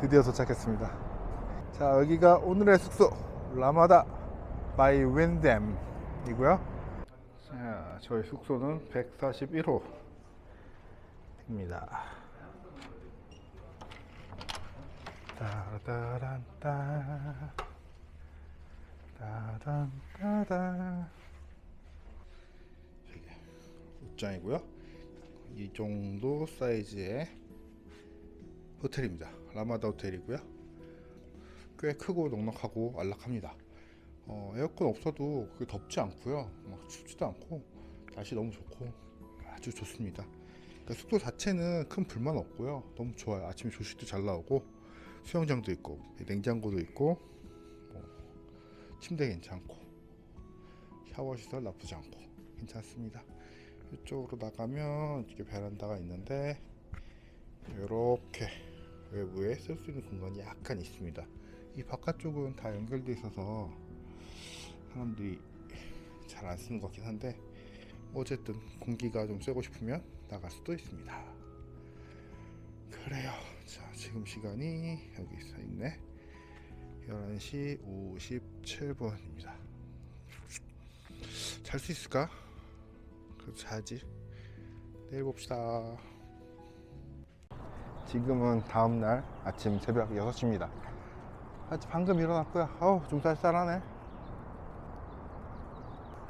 드디어 도착했습니다. 자, 여기가 오늘의 숙소 라마다 바이 윈댐 이고요. 자, 저희 숙소는 141호 입니다. 따라란따 따단따단 옷장이고요. 이 정도 사이즈의 호텔입니다. 라마다 호텔이고요. 꽤 크고 넉넉하고 안락합니다. 어, 에어컨 없어도 덥지 않고요. 막 춥지도 않고 날씨 너무 좋고 아주 좋습니다. 그러니까 숙소 자체는 큰 불만 없고요. 너무 좋아요. 아침에 조식도 잘 나오고 수영장도 있고 냉장고도 있고 뭐 침대 괜찮고 샤워 시설 나쁘지 않고 괜찮습니다. 이쪽으로 나가면 이렇게 베란다가 있는데 이렇게 외부에 쓸 수 있는 공간이 약간 있습니다. 이 바깥쪽은 다 연결돼 있어서 사람들이 잘 안 쓰는 것 같긴 한데 어쨌든 공기가 좀 쐬고 싶으면 나갈 수도 있습니다. 그래요. 자, 지금 시간이 여기 써 있네. 11시 57분입니다. 잘 수 있을까? 그래도 자야지. 내일 봅시다. 지금은 다음날 아침 새벽 6시입니다. 아직 방금 일어났고요. 어우, 좀 쌀쌀하네.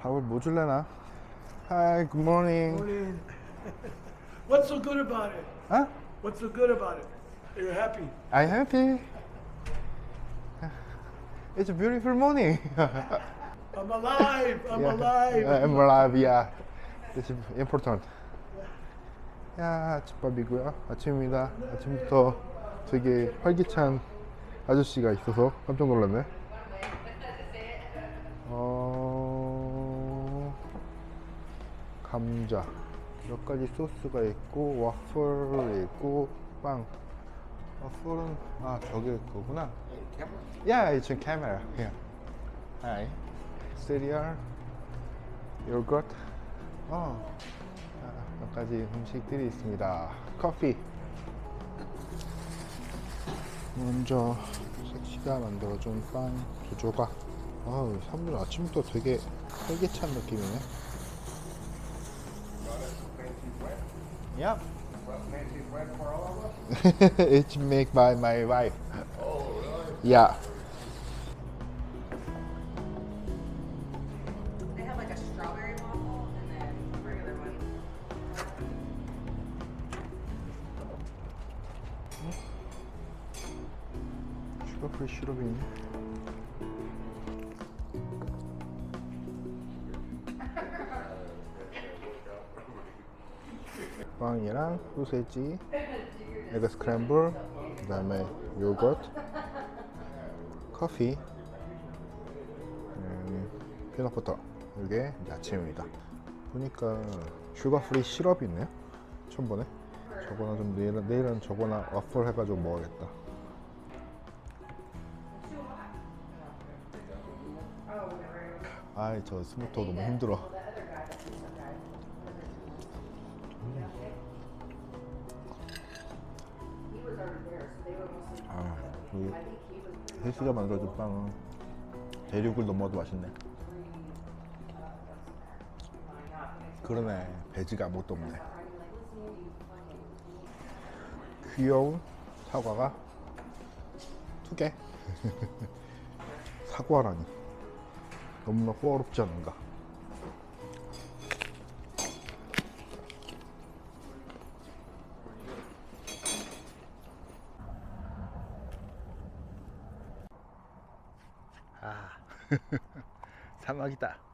밥을 뭐 줄래나? Hi, good morning. Morning. What's so good about it? 어? What's so good about it? You're happy. I'm happy. It's a beautiful morning. I'm alive. I'm alive. I'm alive, yeah. It's important. 야, 아침밥이고요. 아침입니다. 아침부터 되게 활기찬 아저씨가 있어서 깜짝 놀랐네. 어, 감자. 몇 가지 소스가 있고, 와플 있고, 빵. 와플은, 아, 저게 그거구나. Yeah, it's a camera. Cereal. 어. 아, 몇 가지 음식들이 있습니다. 커피. 먼저 섹시가 만들어준 빵 두 조각. 아우, 사람들 아침부터 되게 활기찬 느낌이네. Yep. it's made by my wife. Yeah. 프리 시럽이 있네. 빵이랑 소세지, 에그 스크램블, 그 다음에 요거트, 커피, 음, 피넛버터. 이게 아침입니다. 보니까 슈가 프리 시럽이 있네요. 처음 보네. 저거나 좀 내일은, 내일은 저거나 와플 해가지고 먹어야겠다. 아이 저 스무터 너무 힘들어. 아, 여기 혜수가 만들어준 빵은 대륙을 넘어도 맛있네. 그러네, 배지가 아무것도 없네. 귀여운 사과가 두 개. 사과라니. 너무나 호화롭지 않은가. 아, 사막이다.